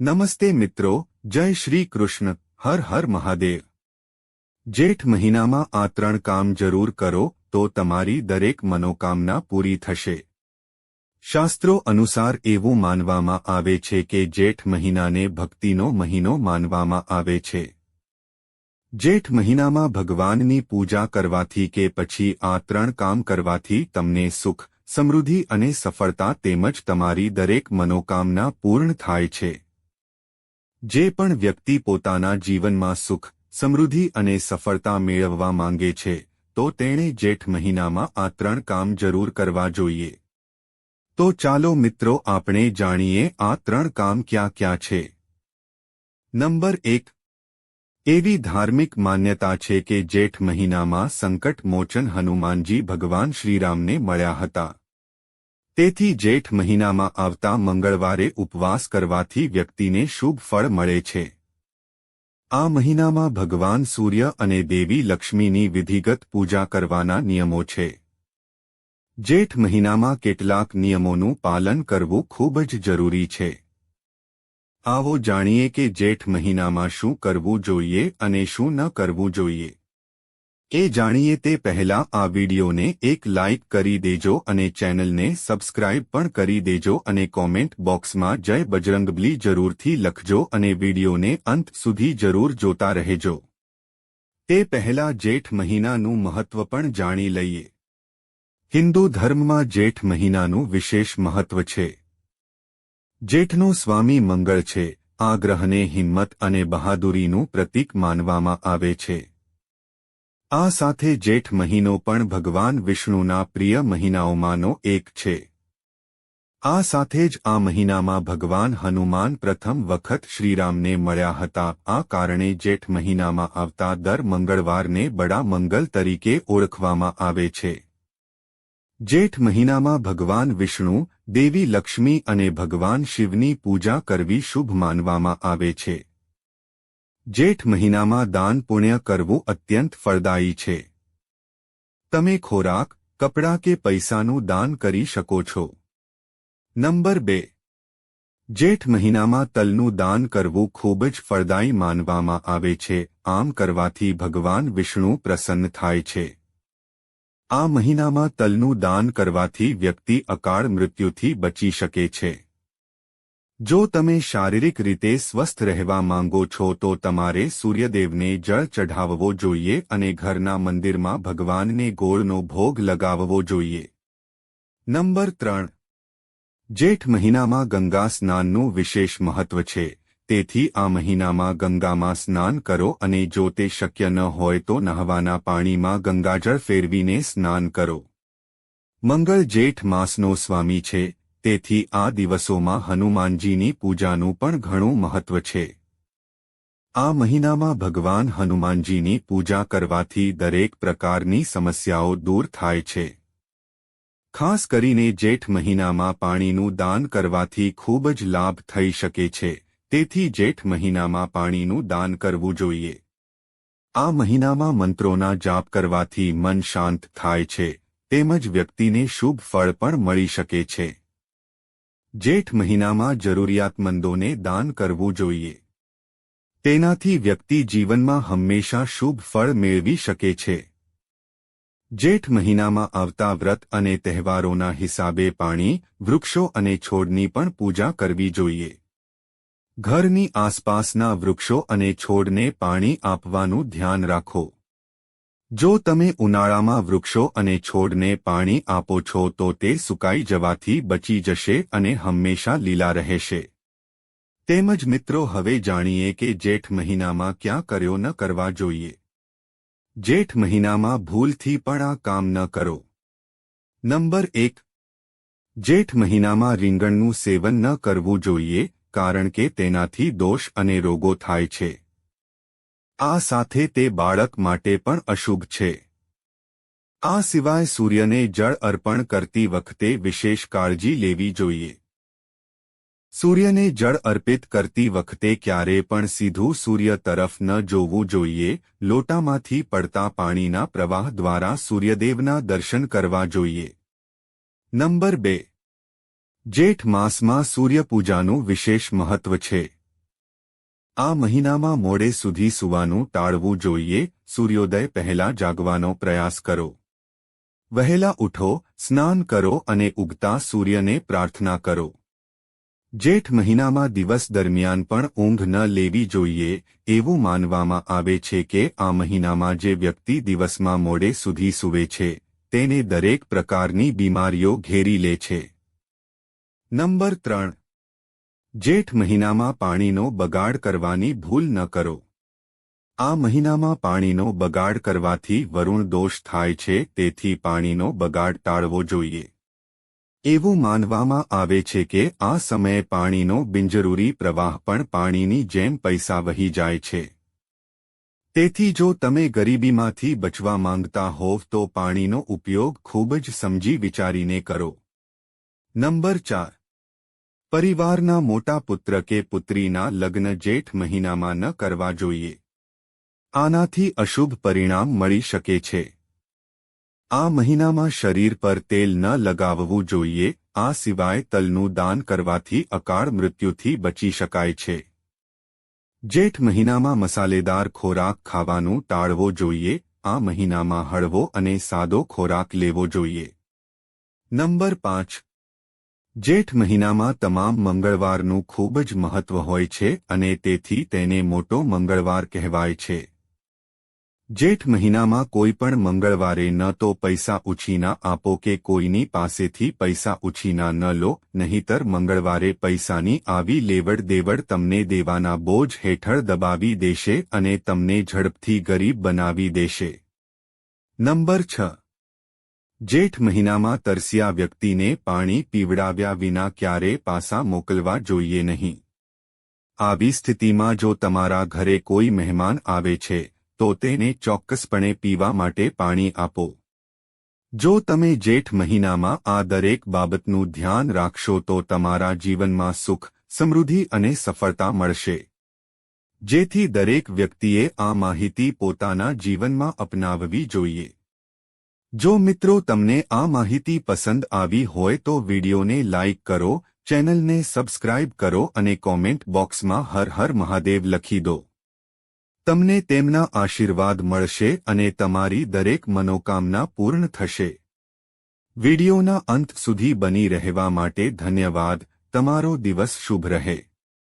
નમસ્તે મિત્રો, જય શ્રી કૃષ્ણ, હર હર મહાદેવ. જેઠ મહિનામાં આ ત્રણ કામ જરૂર કરો, તો તમારી દરેક મનોકામના પૂરી થશે. શાસ્ત્રો અનુસાર એવું માનવામાં આવે છે કે જેઠ મહિનાને ભક્તિનો મહિનો માનવામાં આવે છે. જેઠ મહિનામાં ભગવાનની પૂજા કરવાથી કે પછી આ ત્રણ કામ કરવાથી તમને સુખ, સમૃદ્ધિ અને સફળતા તેમજ તમારી દરેક મનોકામના પૂર્ણ થાય છે. જે પણ વ્યક્તિ પોતાના જીવનમાં સુખ, સમૃદ્ધિ અને સફળતા મેળવવા માંગે છે, તો તેણે જેઠ મહિનામાં આ ત્રણ કામ જરૂર કરવા જોઈએ. તો ચાલો મિત્રો આપણે જાણીએ આ ત્રણ કામ ક્યાં ક્યાં છે. નંબર એક. એવી ધાર્મિક માન્યતા છે કે જેઠ મહિનામાં સંકટ મોચન હનુમાનજી ભગવાન શ્રીરામને મળ્યા હતા. તેથી જેઠ મહિનામાં આવતા મંગળવારે ઉપવાસ કરવાથી વ્યક્તિને શુભ ફળ મળે છે. આ મહિનામાં ભગવાન સૂર્ય અને દેવી લક્ષ્મીની વિધિગત પૂજા કરવાના નિયમો છે. જેઠ મહિનામાં કેટલાક નિયમોનું પાલન કરવું ખૂબ જ જરૂરી છે. આવો જાણીએ કે જેઠ મહિનામાં શું કરવું જોઈએ અને શું ન કરવું જોઈએ. એ જાણીએ તે પહેલા આ વિડિયોને એક લાઇક કરી દેજો અને ચેનલને સબસ્ક્રાઇબ પણ કરી દેજો અને કોમેન્ટ બોક્સમાં જય બજરંગબલી જરૂરથી લખજો અને વિડીયોને અંત સુધી જરૂર જોતા રહેજો. તે પહેલા જેઠ મહિનાનું મહત્વ પણ જાણી લઈએ. હિન્દુ ધર્મમાં જેઠ મહિનાનું વિશેષ મહત્વ છે. જેઠનો સ્વામી મંગળ છે, આ ગ્રહને હિંમત અને બહાદુરીનું પ્રતીક માનવામાં આવે છે. આ સાથે જેઠ મહિનો પણ ભગવાન વિષ્ણુના પ્રિય મહિનાઓમાંનો એક છે. આ સાથે જ આ મહિનામાં ભગવાન હનુમાન પ્રથમ વખત શ્રીરામને મળ્યા હતા. આ કારણે જેઠ મહિનામાં આવતા દર મંગળવારને બડા મંગલ તરીકે ઓળખવામાં આવે છે. જેઠ મહિનામાં ભગવાન વિષ્ણુ, દેવી લક્ષ્મી અને ભગવાન શિવની પૂજા કરવી શુભ માનવામાં આવે છે. જેઠ મહિનામાં દાન પુણ્ય કરવું અત્યંત ફળદાયી છે. તમે ખોરાક, કપડાં કે પૈસાનું દાન કરી શકો છો. નંબર બે. જેઠ મહિનામાં તલનું દાન કરવું ખૂબ જ ફળદાયી માનવામાં આવે છે. આમ કરવાથી ભગવાન વિષ્ણુ પ્રસન્ન થાય છે. આ મહિનામાં તલનું દાન કરવાથી વ્યક્તિ અકાળ મૃત્યુથી બચી શકે છે. જો તમે શારીરિક રીતે સ્વસ્થ રહેવા માંગો છો તો તમારે સૂર્યદેવને જળ ચઢાવવો જોઈએ અને ઘરના મંદિરમાં ભગવાનને ગોળનો ભોગ લગાવવો જોઈએ. નંબર ત્રણ. જેઠ મહિનામાં ગંગા સ્નાનનું વિશેષ મહત્વ છે. તેથી આ મહિનામાં ગંગામાં સ્નાન કરો અને જો તે શક્ય ન હોય તો નહવાના પાણીમાં ગંગાજળ ફેરવીને સ્નાન કરો. મંગળ જેઠ માસનો સ્વામી છે. તેથી આ દિવસોમાં હનુમાનજીની પૂજાનું પણ ઘણું મહત્વ છે. આ મહિનામાં ભગવાન હનુમાનજીની પૂજા કરવાથી દરેક પ્રકારની સમસ્યાઓ દૂર થાય છે. ખાસ કરીને જેઠ મહિનામાં પાણીનું દાન કરવાથી ખૂબ જ લાભ થઈ શકે છે, તેથી જેઠ મહિનામાં પાણીનું દાન કરવું જોઈએ. આ મહિનામાં મંત્રોના જાપ કરવાથી મન શાંત થાય છે, તેમજ વ્યક્તિને શુભ ફળ પણ મળી શકે છે. જેઠ મહિનામાં જરૂરિયાતમંદોને દાન કરવું જોઈએ. તેનાથી વ્યક્તિ જીવનમાં હંમેશા શુભ ફળ મેળવી શકે છે. જેઠ મહિનામાં આવતા વ્રત અને તહેવારોના હિસાબે પાણી, વૃક્ષો અને છોડની પણ પૂજા કરવી જોઈએ. ઘરની આસપાસના વૃક્ષો અને છોડને પાણી આપવાનું ધ્યાન રાખો. જો તમે ઉનાળામાં વૃક્ષો અને છોડને પાણી આપો છો તો તે સુકાઈ જવાથી બચી જશે અને હંમેશા લીલા રહેશે. તેમજ મિત્રો, હવે જાણીએ કે જેઠ મહિનામાં ક્યાં કર્યો ન કરવા જોઈએ. જેઠ મહિનામાં ભૂલથી પણ આ કામ ન કરો. નંબર એક. જેઠ મહિનામાં રીંગણનું સેવન ન કરવું જોઈએ, કારણ કે તેનાથી દોષ અને રોગો થાય છે. આ સાથે તે બાળક માટે પણ અશુભ છે. આ સિવાય સૂર્યને જળ અર્પણ કરતી વખતે વિશેષ કાળજી લેવી જોઈએ. સૂર્યને જળ અર્પિત કરતી વખતે ક્યારે પણ સીધું સૂર્ય તરફ ન જોવું જોઈએ, લોટામાંથી પડતા પાણીના પ્રવાહ દ્વારા સૂર્યદેવના દર્શન કરવા જોઈએ. નંબર બે. જેઠ માસમાં સૂર્યપૂજાનું વિશેષ મહત્વ છે. આ મહિનામાં મોડે સુધી સૂવાનું ટાળવું જોઈએ. સૂર્યોદય પહેલા જાગવાનો પ્રયાસ કરો. વહેલા ઉઠો, સ્નાન કરો અને ઉગતા સૂર્યને પ્રાર્થના કરો. જેઠ મહિનામાં દિવસ દરમિયાન પણ ઊંઘ ન લેવી જોઈએ. એવું માનવામાં આવે છે કે આ મહિનામાં જે વ્યક્તિ દિવસમાં મોડે સુધી સૂવે છે, તેને દરેક પ્રકારની બીમારીઓ ઘેરી લે છે. નંબર ત્રણ. જેઠ મહિનામાં પાણીનો બગાડ કરવાની ભૂલ ન કરો. આ મહિનામાં પાણીનો બગાડ કરવાથી વરુણ દોષ થાય છે, તેથી પાણીનો બગાડ ટાળવો જોઈએ. એવું માનવામાં આવે છે કે આ સમયે પાણીનો બિનજરૂરી પ્રવાહ પણ પાણીની જેમ પૈસા વહી જાય છે. તેથી જો તમે ગરીબીમાંથી બચવા માંગતા હોવ તો પાણીનો ઉપયોગ ખૂબ જ સમજી વિચારીને કરો. નંબર ચાર. પરિવારના મોટા પુત્ર કે પુત્રીના લગ્ન જેઠ મહિનામાં ન કરવા જોઈએ. આનાથી અશુભ પરિણામ મળી શકે છે. આ મહિનામાં શરીર પર તેલ ન લગાવવું જોઈએ, આ સિવાય તલનું દાન કરવાથી અકાળ મૃત્યુથી બચી શકાય છે. જેઠ મહિનામાં મસાલેદાર ખોરાક ખાવાનું ટાળવો જોઈએ, આ મહિનામાં હળવો અને સાદો ખોરાક લેવો જોઈએ. નંબર પાંચ. જેઠ મહિનામાં તમામ મંગળવારનું ખૂબ જ મહત્વ હોય છે અને તેથી તેને મોટો મંગળવાર કહેવાય છે. જેઠ મહિનામાં કોઈ પણ મંગળવારે ન તો પૈસા ઉછીના આપો કે કોઈની પાસેથી પૈસા ઉછીના ન લો, નહીતર મંગળવારે પૈસાની આવી લેવડ દેવડ તમને દેવાના બોજ હેઠળ દબાવી દેશે અને તમને ઝડપથી ગરીબ બનાવી દેશે. નંબર છ. જેઠ મહિનામાં તરસ્યા વ્યક્તિને પાણી પીવડાવ્યા વિના ક્યારે પાસા મોકલવા જોઈએ નહીં. આવી સ્થિતિમાં જો તમારા ઘરે કોઈ મહેમાન આવે છે, તો તેને ચોક્કસપણે પીવા માટે પાણી આપો. જો તમે જેઠ મહિનામાં આ દરેક બાબતનું ધ્યાન રાખશો તો તમારા જીવનમાં સુખ, સમૃદ્ધિ અને સફળતા મળશે. જેથી દરેક વ્યક્તિએ આ માહિતી પોતાના જીવનમાં અપનાવવી જોઈએ. જો મિત્રો તમને આ માહિતી પસંદ આવી હોય તો વિડિયોને લાઇક કરો, ચેનલને સબસ્ક્રાઇબ કરો અને કોમેન્ટ બોક્સમાં હર હર મહાદેવ લખી દો. તમને તેમના આશીર્વાદ મળશે અને તમારી દરેક મનોકામના પૂર્ણ થશે. વિડિયોના અંત સુધી બની રહેવા માટે ધન્યવાદ. તમારો દિવસ શુભ રહે.